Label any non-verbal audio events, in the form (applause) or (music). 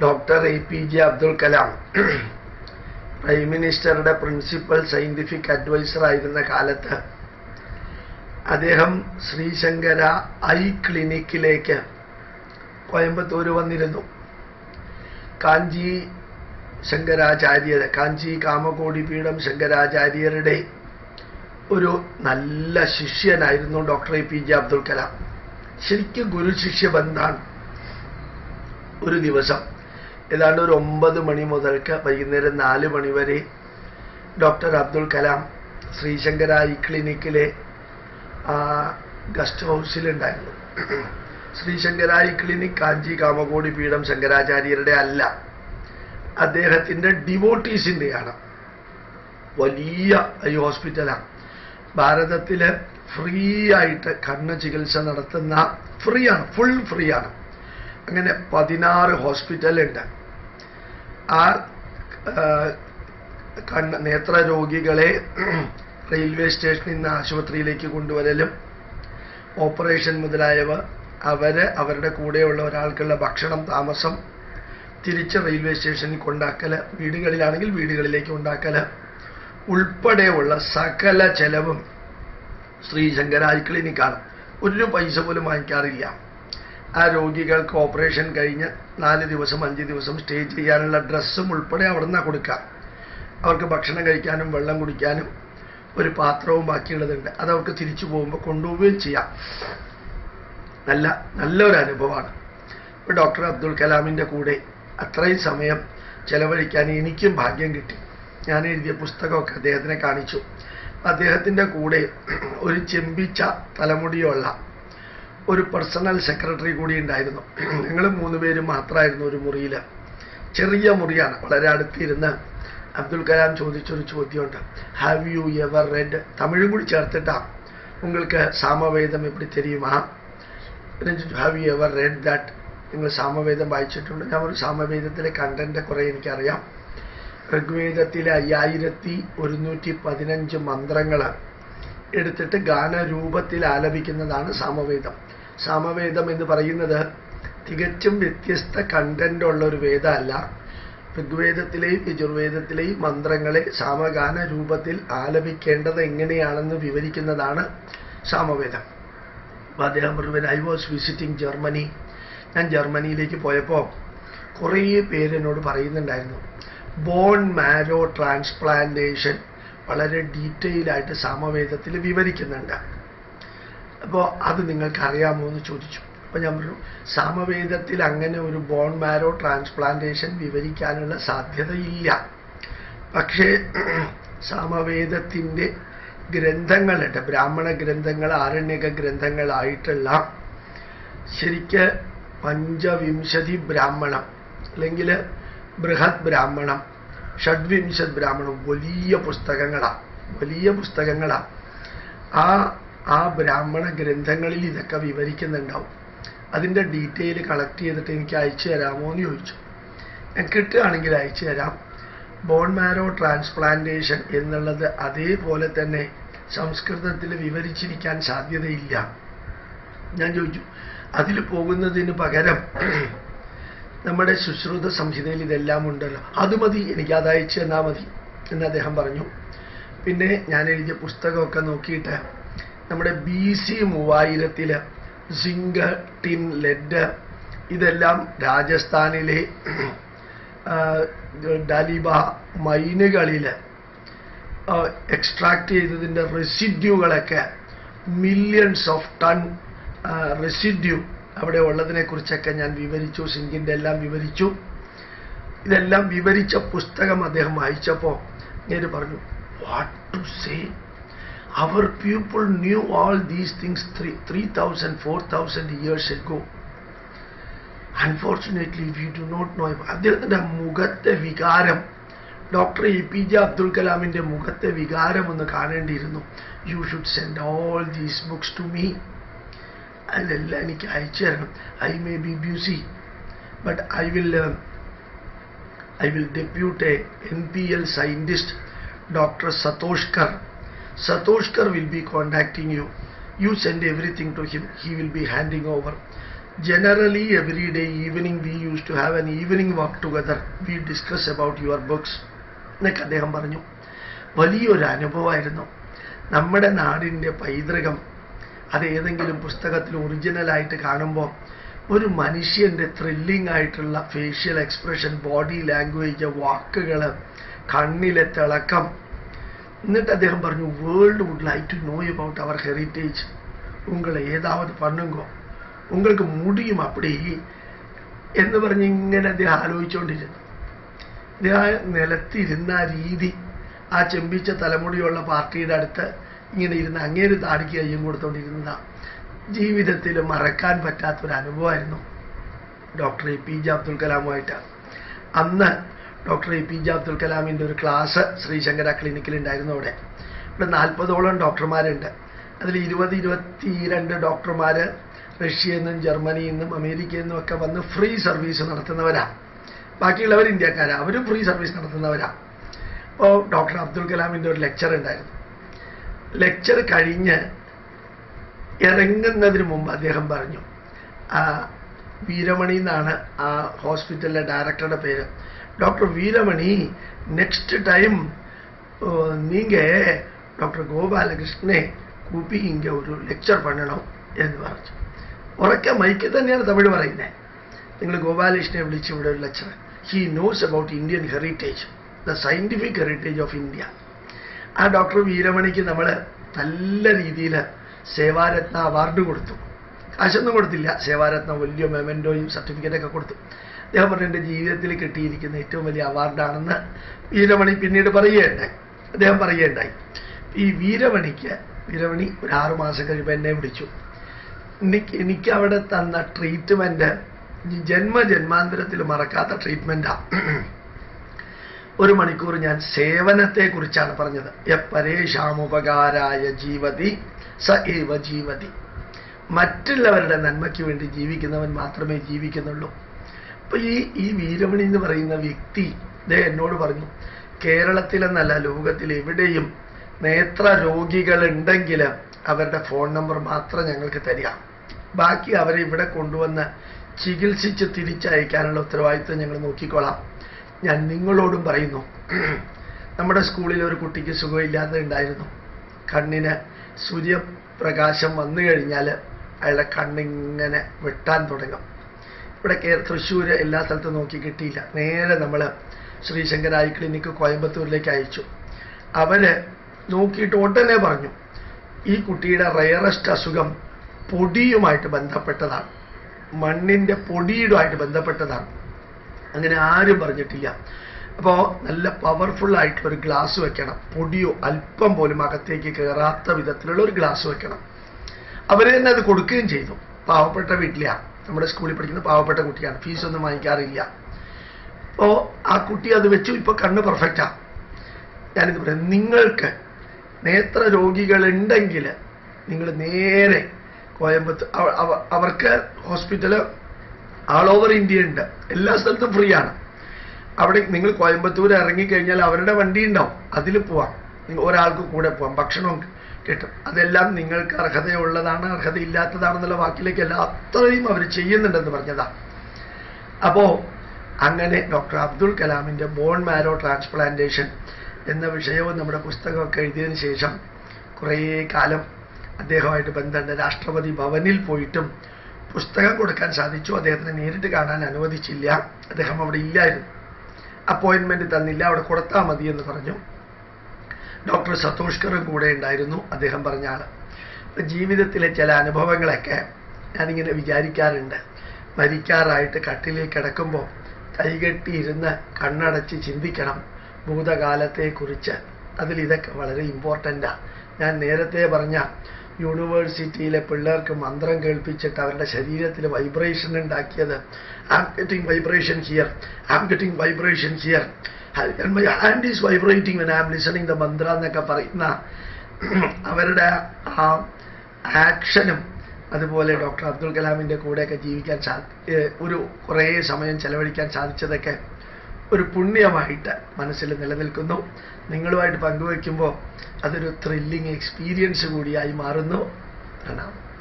Doctor A P J Abdul Kalam prime മിനിസ്റ്ററുടെ principal scientific adviser ആയിരുന്ന കാലത്ത് അദ്ദേഹം Sree Sankara I ക്ലിനിക്കിലേക്ക് കോയമ്പത്തൂർ വന്നിരുന്നു. കാഞ്ചി ശങ്കരാചാര്യർ കാഞ്ചി കാമകോടി പീഠം ശങ്കരാചാര്യരുടെ ഒരു നല്ല ശിഷ്യനായിരുന്നു doctor A P J Abdul Kalam. ശരിക്കും ഗുരു ശിഷ്യ ബന്ധാണ്. ഒരു ദിവസം ഏതാണ്ട് ഒരു ഒമ്പത് മണി മുതൽക്ക് വൈകുന്നേരം നാല് മണി വരെ ഡോക്ടർ അബ്ദുൽ കലാം ശ്രീശങ്കര ഐ ക്ലിനിക്കിലെ ഗസ്റ്റ് ഹൗസിലുണ്ടായിരുന്നു. ശ്രീശങ്കര ഐ ക്ലിനിക് കാഞ്ചി കാമകോടി പീഠം ശങ്കരാചാര്യരുടെ അല്ല. അദ്ദേഹത്തിന്റെ ഡിവോട്ടീസിന്റെയാണ്. വലിയ ഈ ഹോസ്പിറ്റലാണ് ഭാരതത്തിൽ ഫ്രീ ആയിട്ട് കണ്ണ് ചികിത്സ നടത്തുന്ന ഫ്രീ ആണ് ഫുൾ ഫ്രീ ആണ് അങ്ങനെ പതിനാറ് ഹോസ്പിറ്റലുണ്ട്. ആ കണ്ണ് നേത്ര രോഗികളെ റെയിൽവേ സ്റ്റേഷനിൽ നിന്ന് ആശുപത്രിയിലേക്ക് കൊണ്ടുവരലും ഓപ്പറേഷൻ മുതലായവ അവർ അവരുടെ കൂടെയുള്ള ഒരാൾക്കുള്ള ഭക്ഷണം താമസം തിരിച്ച് റെയിൽവേ സ്റ്റേഷനിൽ കൊണ്ടാക്കൽ വീടുകളിലാണെങ്കിൽ വീടുകളിലേക്ക് ഉണ്ടാക്കൽ ഉൾപ്പെടെയുള്ള സകല ചെലവും ശ്രീ ശങ്കരാജ് ക്ലിനിക്കാണ്. ഒരു പൈസ പോലും വാങ്ങിക്കാറില്ല. ആ രോഗികൾക്ക് ഓപ്പറേഷൻ കഴിഞ്ഞ് നാല് ദിവസം അഞ്ച് ദിവസം സ്റ്റേ ചെയ്യാനുള്ള ഡ്രസ്സും ഉൾപ്പെടെ അവിടെ നിന്നാണ് കൊടുക്കുക അവർക്ക് ഭക്ഷണം കഴിക്കാനും വെള്ളം കുടിക്കാനും ഒരു പാത്രവും ബാക്കിയുള്ളതുണ്ട്. അത് അവർക്ക് തിരിച്ചു പോകുമ്പോൾ കൊണ്ടുപോവുകയും ചെയ്യാം. നല്ല നല്ലൊരു അനുഭവമാണ്. ഇപ്പോൾ ഡോക്ടർ അബ്ദുൽ കലാമിന്റെ കൂടെ അത്രയും സമയം ചെലവഴിക്കാൻ എനിക്കും ഭാഗ്യം കിട്ടി. ഞാൻ എഴുതിയ പുസ്തകമൊക്കെ അദ്ദേഹത്തിനെ കാണിച്ചു. അദ്ദേഹത്തിന്റെ കൂടെ ഒരു ചെമ്പിച്ച തലമുടിയുള്ള ഒരു പേഴ്സണൽ സെക്രട്ടറി കൂടി ഉണ്ടായിരുന്നു. ഞങ്ങൾ മൂന്ന് പേര് മാത്രമായിരുന്നു ഒരു മുറിയിൽ ചെറിയ മുറിയാണ്. വളരെ അടുത്തിരുന്ന് അബ്ദുൽ കലാം ചോദിച്ചൊരു ചോദ്യമുണ്ട്. ഹാവ് യു എവർ റെഡ് തമിഴും കൂടി ചേർത്തിട്ടാ. നിങ്ങൾക്ക് സാമവേദം എപ്പിടി തെരിയുമാ? Have you ever read that നിങ്ങൾ സാമവേദം വായിച്ചിട്ടുണ്ട്. ഞാൻ ഒരു സാമവേദത്തിലെ കണ്ടന്റ് കുറെ എനിക്കറിയാം. ഋഗ്വേദത്തിലെ അയ്യായിരത്തി ഒരുന്നൂറ്റി പതിനഞ്ച് മന്ത്രങ്ങൾ എടുത്തിട്ട് ഗാനരൂപത്തിൽ ആലപിക്കുന്നതാണ് സാമവേദം. സാമവേദം എന്ന് പറയുന്നത് തികച്ചും വ്യത്യസ്ത കണ്ടന്റ് ഉള്ള ഒരു വേദമല്ല. ഋഗ്വേദത്തിലെയും യജുർവേദത്തിലെയും മന്ത്രങ്ങളെ സാമഗാന രൂപത്തിൽ ആലപിക്കേണ്ടത് എങ്ങനെയാണെന്ന് വിവരിക്കുന്നതാണ് സാമവേദം. അദ്ദേഹം മുഴുവൻ ഐ വാസ് വിസിറ്റിംഗ് ജർമ്മനി ഞാൻ ജർമ്മനിയിലേക്ക് പോയപ്പോൾ കുറേ പേര് എന്നോട് പറയുന്നുണ്ടായിരുന്നു ബോൺ മാരോ ട്രാൻസ്പ്ലാന്റേഷൻ വളരെ ഡീറ്റെയിൽ ആയിട്ട് സാമവേദത്തിൽ വിവരിക്കുന്നുണ്ട്. അപ്പോൾ അത് നിങ്ങൾക്ക് അറിയാമോ എന്ന് ചോദിച്ചു. അപ്പോൾ ഞാൻ പറഞ്ഞു സാമവേദത്തിൽ അങ്ങനെ ഒരു ബോൺ മാരോ ട്രാൻസ്പ്ലാന്റേഷൻ വിവരിക്കാനുള്ള സാധ്യതയില്ല. പക്ഷേ സാമവേദത്തിന്റെ ഗ്രന്ഥങ്ങളുണ്ട് ബ്രാഹ്മണ ഗ്രന്ഥങ്ങൾ ആരണ്യക ഗ്രന്ഥങ്ങളായിട്ടുള്ള ശരിക്ക് പഞ്ചവിംശതി ബ്രാഹ്മണം അല്ലെങ്കിൽ ബൃഹത് ബ്രാഹ്മണം ഷഡ്വിംശത് ബ്രാഹ്മണം വലിയ പുസ്തകങ്ങളാണ് വലിയ പുസ്തകങ്ങളാണ് ആ ആ ബ്രാഹ്മണ ഗ്രന്ഥങ്ങളിൽ ഇതൊക്കെ വിവരിക്കുന്നുണ്ടാവും. അതിന്റെ ഡീറ്റെയിൽ കളക്ട് ചെയ്തിട്ട് എനിക്ക് അയച്ചു തരാമോ എന്ന് ചോദിച്ചു. ഞാൻ കിട്ടുകയാണെങ്കിൽ അയച്ചു തരാം. ബോൺ മാരോ ട്രാൻസ്പ്ലാന്റേഷൻ എന്നുള്ളത് അതേപോലെ തന്നെ സംസ്കൃതത്തിൽ വിവരിച്ചിരിക്കാൻ സാധ്യതയില്ല. ഞാൻ ചോദിച്ചു അതിൽ പോകുന്നതിന് പകരം നമ്മുടെ ശുശ്രുത സംഹിതയിൽ ഇതെല്ലാം ഉണ്ടല്ലോ അത് മതി എനിക്ക് അത് അയച്ചു തന്നാൽ മതി എന്ന് അദ്ദേഹം പറഞ്ഞു. പിന്നെ ഞാൻ എഴുതിയ പുസ്തകമൊക്കെ നോക്കിയിട്ട് നമ്മുടെ ബി സി മൂവായിരത്തിൽ സിങ്ക് ടിൻ ലെഡ് ഇതെല്ലാം രാജസ്ഥാനിലെ ഡലിബ മൈനുകളിൽ എക്സ്ട്രാക്ട് ചെയ്തതിന്റെ റെസിഡ്യൂകളൊക്കെ മില്യൺസ് ഓഫ് ടൺ റെസിഡ്യൂ അവിടെ ഉള്ളതിനെക്കുറിച്ചൊക്കെ ഞാൻ വിവരിച്ചു സിങ്കിന്റെ എല്ലാം വിവരിച്ചു. ഇതെല്ലാം വിവരിച്ച പുസ്തകം അദ്ദേഹം വായിച്ചപ്പോൾ ഞാൻ പറഞ്ഞു what to say all these things three three thousand four thousand years ago unfortunately we do not know അദ്ദേഹത്തിന്റെ മുഖത്തെ വികാരം doctor A P J Abdul കലാമിന്റെ മുഖത്തെ വികാരം ഒന്ന് കാണേണ്ടിയിരുന്നു. You should send all these books to me അതിലെല്ലാം എനിക്ക് അയച്ചു തരണം. I may be busy but I will I will depute a N P L scientist doctor Satoshkar Satoshkar will be contacting you you send everything to him he will be handing over generally every day evening we used to have an evening walk together. We discuss about your books. എന്നൊക്കെ അദ്ദേഹം പറഞ്ഞു. വലിയൊരു അനുഭവമായിരുന്നു. നമ്മുടെ നാടിന്റെ പൈതൃകം. അത് ഏതെങ്കിലും പുസ്തകത്തിൽ ഒറിജിനലായിട്ട് കാണുമ്പോൾ ഒരു മനുഷ്യന്റെ ത്രില്ലിംഗ് ആയിട്ടുള്ള ഫേഷ്യൽ എക്സ്പ്രഷൻ ബോഡി ലാംഗ്വേജ് വാക്കുകൾ കണ്ണിലെ തിളക്കം എന്നിട്ട് അദ്ദേഹം പറഞ്ഞു world would like to know about our heritage ഉങ്ങളെ ഏതാവത് പണ്ണുങ്കോ? ഉങ്ങൾക്ക് മുടിയും അപ്പടി. എന്ന് പറഞ്ഞ് ഇങ്ങനെ അദ്ദേഹം ആലോചിച്ചുകൊണ്ടിരുന്നു അദ്ദേഹം നിലത്തിരുന്ന ആ രീതി ആ ചെമ്പിച്ച തലമുടിയുള്ള പാർട്ടിയുടെ അടുത്ത് ഇങ്ങനെ ഇരുന്ന് അങ്ങേര് താടിക്ക് കയ്യും കൊടുത്തോണ്ടിരുന്നതാ. ജീവിതത്തിൽ മറക്കാൻ പറ്റാത്തൊരു അനുഭവമായിരുന്നു doctor A P J Abdul കലാമുമായിട്ട്. അന്ന് doctor A P J Abdul കലാമിന്റെ ഒരു ക്ലാസ് ശ്രീശങ്കര ക്ലിനിക്കിൽ ഉണ്ടായിരുന്നു അവിടെ. ഇവിടെ നാൽപ്പതോളം ഡോക്ടർമാരുണ്ട്. അതിൽ ഇരുപത് ഇരുപത്തി രണ്ട് ഡോക്ടർമാർ റഷ്യയിൽ നിന്നും ജർമ്മനിയിൽ നിന്നും അമേരിക്കയിൽ നിന്നും ഒക്കെ വന്ന് ഫ്രീ സർവീസ് നടത്തുന്നവരാണ് ബാക്കിയുള്ളവർ ഇന്ത്യക്കാരാണ് അവരും ഫ്രീ സർവീസ് നടത്തുന്നവരാണ് അപ്പോൾ ഡോക്ടർ അബ്ദുൽ കലാമിന്റെ ഒരു ലെക്ചർ ഉണ്ടായിരുന്നു. ലെക്ചർ കഴിഞ്ഞ് ഇറങ്ങുന്നതിന് മുമ്പ് അദ്ദേഹം പറഞ്ഞു വീരമണി എന്നാണ് ആ ഹോസ്പിറ്റലിലെ ഡയറക്ടറുടെ പേര്. ഡോക്ടർ വീരമണി നെക്സ്റ്റ് ടൈം നീങ്ക ഡോക്ടർ ഗോപാലകൃഷ്ണനെ കൂപ്പി ഇങ്ങ ഒരു ലെക്ചർ പണ്ണണം എന്ന് പറഞ്ഞു. ഉറക്കെ മൈക്കിൽ തന്നെയാണ് തമിഴ് പറയുന്നത് നിങ്ങൾ ഗോപാലകൃഷ്ണനെ വിളിച്ച് ഇവിടെ ഒരു lecture he knows about Indian heritage the scientific heritage of India ആ ഡോക്ടർ വീരമണിക്ക് നമ്മൾ നല്ല രീതിയിൽ സേവാരത്ന അവാർഡ് കൊടുത്തു. കാശൊന്നും കൊടുത്തില്ല. സേവാരത്ന വലിയ മെമെന്റോയും സർട്ടിഫിക്കറ്റൊക്കെ കൊടുത്തു. അദ്ദേഹം പറഞ്ഞു എന്റെ ജീവിതത്തിൽ കിട്ടിയിരിക്കുന്ന ഏറ്റവും വലിയ അവാർഡാണെന്ന് വീരമണി പിന്നീട് പറയുകയുണ്ടായി. അദ്ദേഹം പറയുകയുണ്ടായി. ഈ വീരമണിക്ക് വീരമണി ഒരു ആറു മാസം കഴിയുമ്പോൾ എന്നെ വിളിച്ചു. എനിക്ക് എനിക്ക് അവിടെ തന്ന ട്രീറ്റ്മെന്റ് ജന്മ ജന്മാന്തരത്തിൽ മറക്കാത്ത ട്രീറ്റ്മെന്റാണ് ഒരു മണിക്കൂർ ഞാൻ സേവനത്തെക്കുറിച്ചാണ് പറഞ്ഞത്. എപ്പരേഷാമുപകാരായ ജീവതി സ ഏവ ജീവതി. മറ്റുള്ളവരുടെ നന്മയ്ക്ക് വേണ്ടി ജീവിക്കുന്നവൻ മാത്രമേ ജീവിക്കുന്നുള്ളൂ. അപ്പൊ ഈ ഈ വീരമണി എന്ന് പറയുന്ന വ്യക്തി ദേ എന്നോട് പറഞ്ഞു കേരളത്തിലെന്നല്ല ലോകത്തിൽ എവിടെയും നേത്ര രോഗികൾ ഉണ്ടെങ്കിൽ അവരുടെ ഫോൺ നമ്പർ മാത്രം ഞങ്ങൾക്ക് തരിക. ബാക്കി അവരെ ഇവിടെ കൊണ്ടുവന്ന് ചികിത്സിച്ച് തിരിച്ചയക്കാനുള്ള ഉത്തരവാദിത്വം ഞങ്ങൾ നോക്കിക്കോളാം. ഞാൻ നിങ്ങളോടും പറയുന്നു (clears throat) നമ്മുടെ സ്കൂളിൽ ഒരു കുട്ടിക്ക് സുഖമില്ലാതെ ഉണ്ടായിരുന്നു. കണ്ണിന് സൂര്യപ്രകാശം വന്നു കഴിഞ്ഞാൽ അയാളുടെ കണ്ണിങ്ങനെ വെട്ടാൻ തുടങ്ങും. ഇവിടെ കേ തൃശ്ശൂർ എല്ലാ സ്ഥലത്തും നോക്കി കിട്ടിയില്ല. നേരെ നമ്മൾ ശ്രീശങ്കരായി ക്ലിനിക്ക് കോയമ്പത്തൂരിലേക്ക് അയച്ചു. അവർ നോക്കിയിട്ട് ഉടനെ പറഞ്ഞു ഈ കുട്ടിയുടെ റയറസ്റ്റ് അസുഖം പൊടിയുമായിട്ട് ബന്ധപ്പെട്ടതാണ്. മണ്ണിന്റെ പൊടിയുമായിട്ട് ബന്ധപ്പെട്ടതാണ്. അങ്ങനെ ആരും പറഞ്ഞിട്ടില്ല. അപ്പോൾ നല്ല പവർഫുൾ ആയിട്ടുള്ള ഒരു ഗ്ലാസ് വെക്കണം. പൊടിയോ അല്പം പോലും അകത്തേക്ക് കയറാത്ത വിധത്തിലുള്ള ഒരു ഗ്ലാസ് വെക്കണം. അവർ തന്നെ അത് കൊടുക്കുകയും ചെയ്തു. പാവപ്പെട്ട വീട്ടിലാണ് നമ്മുടെ സ്കൂളിൽ പഠിക്കുന്ന പാവപ്പെട്ട കുട്ടിയാണ്. ഫീസൊന്നും വാങ്ങിക്കാറില്ല. അപ്പോൾ ആ കുട്ടി അത് വെച്ചു. ഇപ്പോൾ കണ്ണ് പെർഫെക്റ്റാ ഞാനിത് പറയാം. നിങ്ങൾക്ക് നേത്ര രോഗികളുണ്ടെങ്കിൽ നിങ്ങൾ നേരെ കോയമ്പത്തൂർ അവ- അവ- അവർക്ക് ഹോസ്പിറ്റൽ ആൾ ഓവർ ഇന്ത്യ ഉണ്ട്. എല്ലാ സ്ഥലത്തും ഫ്രീ ആണ്. അവിടെ നിങ്ങൾ കോയമ്പത്തൂർ ഇറങ്ങിക്കഴിഞ്ഞാൽ അവരുടെ വണ്ടി ഉണ്ടാവും. അതിൽ പോവാം. ഒരാൾക്ക് കൂടെ പോവാം. ഭക്ഷണവും കിട്ടും. അതെല്ലാം നിങ്ങൾക്ക് അർഹതയുള്ളതാണ് അർഹതയില്ലാത്തതാണെന്നുള്ള വാക്കിലേക്കല്ല അത്രയും അവർ ചെയ്യുന്നുണ്ടെന്ന് പറഞ്ഞതാ. അപ്പോൾ അങ്ങനെ ഡോക്ടർ അബ്ദുൾ കലാമിന്റെ ബോൺ മാരോ ട്രാൻസ്പ്ലാന്റേഷൻ എന്ന വിഷയവും നമ്മുടെ പുസ്തകമൊക്കെ എഴുതിയതിന് ശേഷം കുറേ കാലം അദ്ദേഹമായിട്ട് ബന്ധമുണ്ട്. രാഷ്ട്രപതി ഭവനിൽ പോയിട്ടും പുസ്തകം കൊടുക്കാൻ സാധിച്ചു. അദ്ദേഹത്തിന് നേരിട്ട് കാണാൻ അനുവദിച്ചില്ല. അദ്ദേഹം അവിടെ ഇല്ലായിരുന്നു. അപ്പോയിൻമെന്റ് തന്നില്ല. അവിടെ കൊടുത്താൽ മതി എന്ന് പറഞ്ഞു. ഡോക്ടർ സതോഷ്കറും കൂടെ ഉണ്ടായിരുന്നു അദ്ദേഹം പറഞ്ഞ ആൾ ജീവിതത്തിലെ ചില അനുഭവങ്ങളൊക്കെ ഞാനിങ്ങനെ വിചാരിക്കാറുണ്ട്. മരിക്കാറായിട്ട് കട്ടിലിൽ കിടക്കുമ്പോൾ കൈകെട്ടിയിരുന്ന് കണ്ണടച്ച് ചിന്തിക്കണം. ഭൂതകാലത്തെക്കുറിച്ച് അതിൽ ഇതൊക്കെ വളരെ ഇമ്പോർട്ടന്റാണ് ഞാൻ നേരത്തെ പറഞ്ഞ യൂണിവേഴ്സിറ്റിയിലെ പിള്ളേർക്ക് മന്ത്രം കേൾപ്പിച്ചിട്ട് അവരുടെ ശരീരത്തിൽ വൈബ്രേഷൻ ഉണ്ടാക്കിയത് am getting vibration here am getting vibration here hand is vibrating when I am listening the mantra എന്നൊക്കെ പറയുന്ന അവരുടെ ആ ആക്ഷനും അതുപോലെ ഡോക്ടർ അബ്ദുൽ കലാമിന്റെ കൂടെയൊക്കെ ജീവിക്കാൻ സാ ഒരു കുറേ സമയം ചെലവഴിക്കാൻ സാധിച്ചതൊക്കെ ഒരു പുണ്യമായിട്ട് മനസ്സിൽ നിലനിൽക്കുന്നു. നിങ്ങളുമായിട്ട് പങ്കുവയ്ക്കുമ്പോൾ അതൊരു ത്രില്ലിംഗ് എക്സ്പീരിയൻസ് കൂടിയായി മാറുന്നു. പ്രണാമം.